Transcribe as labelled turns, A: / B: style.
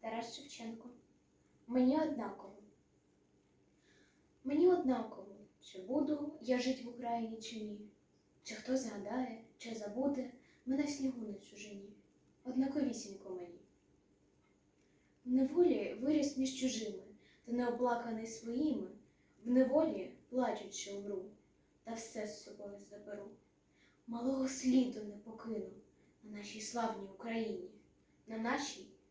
A: Тарас Шевченко. Мені однаково. Мені однаково, чи буду я жить в Україні чи ні. Чи хто згадає, чи забуде мене в снігу на чужині. Однаковісінько мені. В неволі виріс між чужими, та не оплаканий своїми, в неволі плачуть, що умру, та все з собою заберу. Малого сліду не покину на нашій славній Україні, на нашій